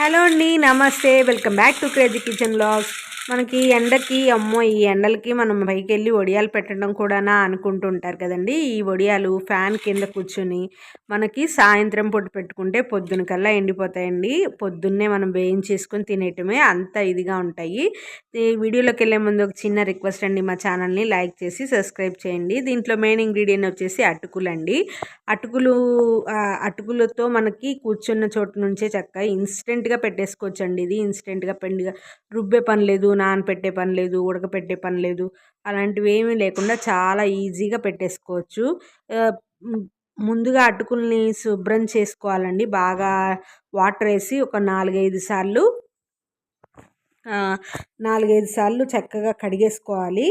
Hello అండి నమస్తే. Welcome back to crazy kitchen blogs మనకి ఎండకి అమ్మో ఈ ఎండలకి మనం పైకి వెళ్ళి వడియాలు పెట్టడం కూడానా అనుకుంటుంటారు కదండి. ఈ వడియాలు ఫ్యాన్ కింద కూర్చుని మనకి సాయంత్రం పూట పెట్టుకుంటే పొద్దున కల్లా ఎండిపోతాయండి. పొద్దున్నే మనం వేయించేసుకొని తినేయటమే అంత ఇదిగా ఉంటాయి. ఈ వీడియోలోకి వెళ్ళే ముందు ఒక చిన్న రిక్వెస్ట్ అండి. మా ఛానల్ని లైక్ చేసి సబ్స్క్రైబ్ చేయండి. దీంట్లో మెయిన్ ఇంగ్రీడియంట్ వచ్చేసి అటుకులు అండి. అటుకులు అటుకులతో మనకి కూర్చున్న చోటు నుంచే చక్కగా ఇన్స్టెంట్గా పెట్టేసుకోవచ్చండి. ఇది ఇన్స్టెంట్గా పెండుగా రుబ్బే పని లేదు నానపెట్టే పని లేదు ఉడకపెట్టే పని లేదు అలాంటివి ఏమీ లేకుండా చాలా ఈజీగా పెట్టేసుకోవచ్చు. ముందుగా అటుకుల్ని శుభ్రం చేసుకోవాలండి. బాగా వాటర్ వేసి ఒక నాలుగైదు సార్లు నాలుగైదు సార్లు చక్కగా కడిగేసుకోవాలి.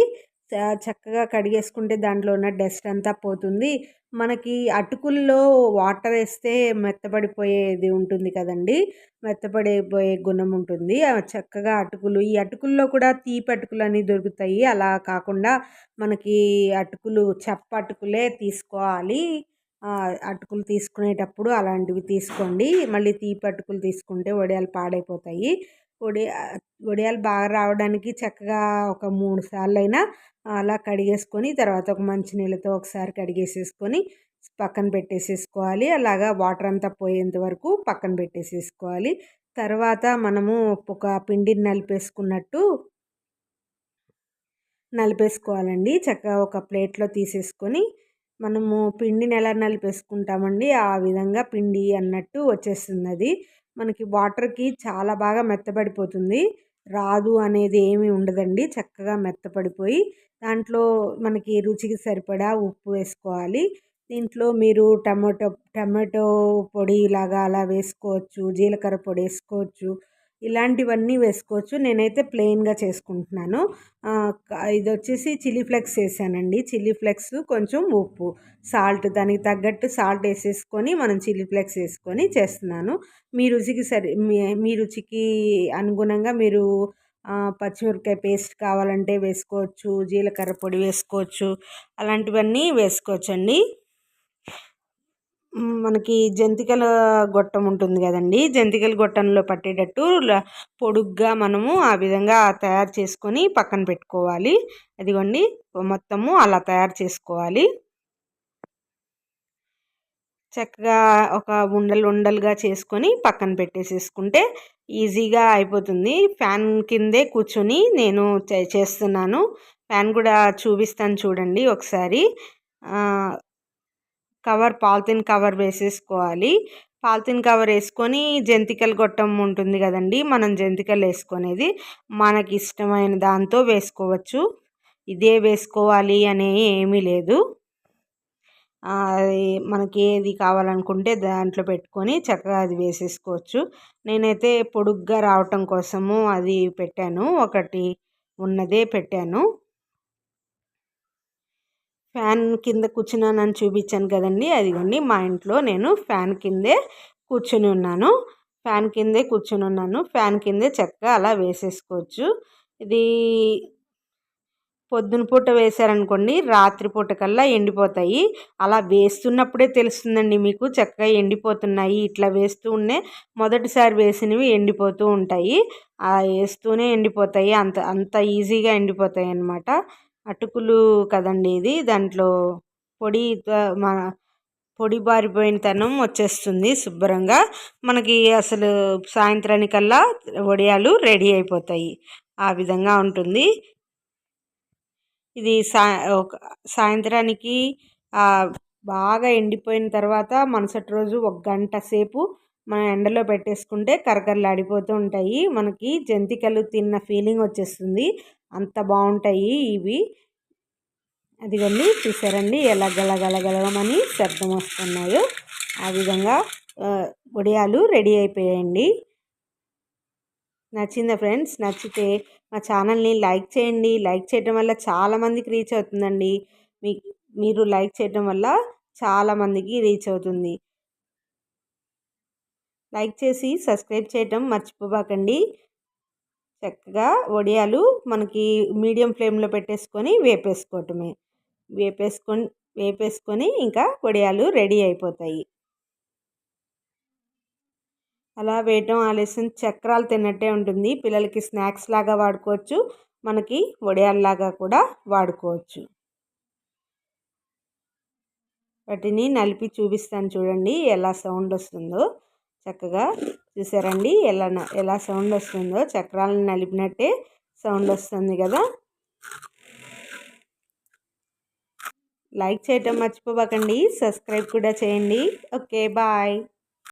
చక్కగా కడిగేసుకుంటే దాంట్లో ఉన్న డస్ట్ అంతా పోతుంది. మనకి అటుకుల్లో వాటర్ వేస్తే మెత్తబడిపోయేది ఉంటుంది కదండి. మెత్తబడిపోయే గుణం ఉంటుంది. చక్కగా అటుకులు ఈ అటుకుల్లో కూడా తీపి అటుకులు అని దొరుకుతాయి. అలా కాకుండా మనకి అటుకులు చప్ప అటుకులే తీసుకోవాలి. అటుకులు తీసుకునేటప్పుడు అలాంటివి తీసుకోండి. మళ్ళీ తీపి అటుకులు తీసుకుంటే వడియాలు పాడైపోతాయి. వడి వడియాలు బాగా రావడానికి చక్కగా ఒక మూడు సార్లు అయినా అలా కడిగేసుకొని తర్వాత ఒక మంచి నీళ్ళతో ఒకసారి కడిగేసేసుకొని పక్కన పెట్టేసేసుకోవాలి. అలాగా వాటర్ అంతా పోయేంత వరకు పక్కన పెట్టేసేసుకోవాలి. తర్వాత మనము ఒక పిండిని నలిపేసుకున్నట్టు నలిపేసుకోవాలండి. చక్కగా ఒక ప్లేట్లో తీసేసుకొని మనము పిండిని ఎలా నలిపేసుకుంటామండి. ఆ విధంగా పిండి అన్నట్టు వచ్చేస్తుంది అది మనకి వాటర్కి చాలా బాగా మెత్తబడిపోతుంది. రాదు అనేది ఏమీ ఉండదండి. చక్కగా మెత్తపడిపోయి దాంట్లో మనకి రుచికి సరిపడా ఉప్పు వేసుకోవాలి. దీంట్లో మీరు టమాటో టమాటో పొడి లాగా అలా వేసుకోవచ్చు జీలకర్ర పొడి వేసుకోవచ్చు ఇలాంటివన్నీ వేసుకోవచ్చు. నేనైతే ప్లెయిన్గా చేసుకుంటున్నాను. ఇది వచ్చేసి చిల్లీ ఫ్లెక్స్ వేసానండి. చిల్లీ ఫ్లెక్స్ కొంచెం ఉప్పు సాల్ట్ దానికి తగ్గట్టు సాల్ట్ వేసేసుకొని మనం చిల్లీ ఫ్లెక్స్ వేసుకొని చేస్తున్నాను. మీ రుచికి సరి మీ మీ రుచికి అనుగుణంగా మీరు పచ్చిమిరపకాయ పేస్ట్ కావాలంటే వేసుకోవచ్చు జీలకర్ర పొడి వేసుకోవచ్చు అలాంటివన్నీ వేసుకోవచ్చండి. మనకి జంతికల గొట్టం ఉంటుంది కదండి. జంతికల గొట్టంలో పట్టేటట్టు పొడుగ్గా మనము ఆ విధంగా తయారు చేసుకొని పక్కన పెట్టుకోవాలి. అదిగోండి మొత్తము అలా తయారు చేసుకోవాలి. చక్కగా ఒక ఉండలు ఉండలుగా చేసుకొని పక్కన పెట్టేసేసుకుంటే ఈజీగా అయిపోతుంది. ఫ్యాన్ కిందే కూర్చొని నేను చే- చేస్తున్నాను. ఫ్యాన్ కూడా చూపిస్తాను చూడండి ఒకసారి. కవర్ పాలిథిన్ కవర్ వేసేసుకోవాలి. పాలిథిన్ కవర్ వేసుకొని జంతికలు గొట్టం ఉంటుంది కదండి మనం జంతికలు వేసుకునేది మనకి ఇష్టమైన దాంతో వేసుకోవచ్చు. ఇదే వేసుకోవాలి అనే ఏమీ లేదు. అది మనకి ఏది కావాలనుకుంటే దాంట్లో పెట్టుకొని చక్కగా అది వేసేసుకోవచ్చు. నేనైతే పొడుగ్గా రావటం కోసము అది పెట్టాను. ఒకటి ఉన్నదే పెట్టాను. ఫ్యాన్ కింద కూర్చున్నానని చూపించాను కదండి. అదిగోండి మా ఇంట్లో నేను ఫ్యాన్ కిందే కూర్చొని ఉన్నాను. ఫ్యాన్ కిందే కూర్చొని ఉన్నాను. ఫ్యాన్ కిందే చక్కగా అలా వేసేసుకోవచ్చు. ఇది పొద్దున పూట వేశారనుకోండి రాత్రి పూట కల్లా ఎండిపోతాయి. అలా వేస్తున్నప్పుడే తెలుస్తుందండి మీకు చక్కగా ఎండిపోతున్నాయి ఇట్లా వేస్తూ ఉండే మొదటిసారి వేసినవి ఎండిపోతూ ఉంటాయి. అలా వేస్తూనే ఎండిపోతాయి. అంత అంత ఈజీగా ఎండిపోతాయి అన్నమాట అటుకులు కదండి ఇది. దాంట్లో పొడి మన పొడి బారిపోయినతనం వచ్చేస్తుంది శుభ్రంగా. మనకి అసలు సాయంత్రానికల్లా వడియాలు రెడీ అయిపోతాయి. ఆ విధంగా ఉంటుంది. ఇది సా ఒక సాయంత్రానికి బాగా ఎండిపోయిన తర్వాత మరుసటి రోజు ఒక గంట సేపు మనం ఎండలో పెట్టేసుకుంటే కరకరలాడిపోతూ ఉంటాయి. మనకి జంతికలు తిన్న ఫీలింగ్ వచ్చేస్తుంది. అంత బాగుంటాయి ఇవి. అదిగోండి చూసారండి ఎలా గలగలగలమని శబ్దం వస్తున్నాయో. ఆ విధంగా వడియాలు రెడీ అయిపోయాయండి. నచ్చిందా ఫ్రెండ్స్? నచ్చితే మా ఛానల్ని లైక్ చేయండి. లైక్ చేయడం వల్ల చాలామందికి రీచ్ అవుతుందండి. మీ మీరు లైక్ చేయడం వల్ల చాలామందికి రీచ్ అవుతుంది. లైక్ చేసి సబ్స్క్రైబ్ చేయటం మర్చిపోబాకండి. చక్కగా వడియాలు మనకి మీడియం ఫ్లేమ్లో పెట్టేసుకొని వేపేసుకోవటమే. వేపేసుకొని వేపేసుకొని ఇంకా వడియాలు రెడీ అయిపోతాయి. అలా వేయటం ఆలస్యం. చక్రాలు తిన్నట్టే ఉంటుంది. పిల్లలకి స్నాక్స్ లాగా వాడుకోవచ్చు. మనకి వడియాల్లాగా కూడా వాడుకోవచ్చు. వాటిని నలిపి చూపిస్తాను చూడండి ఎలా సౌండ్ వస్తుందో. చక్కగా చూసారండి. ఎలా ఎలా సౌండ్ వస్తుందో చక్రాలను నలిపినట్టే సౌండ్ వస్తుంది కదా. లైక్ చేయటం మర్చిపోకండి సబ్స్క్రైబ్ కూడా చేయండి. Okay bye.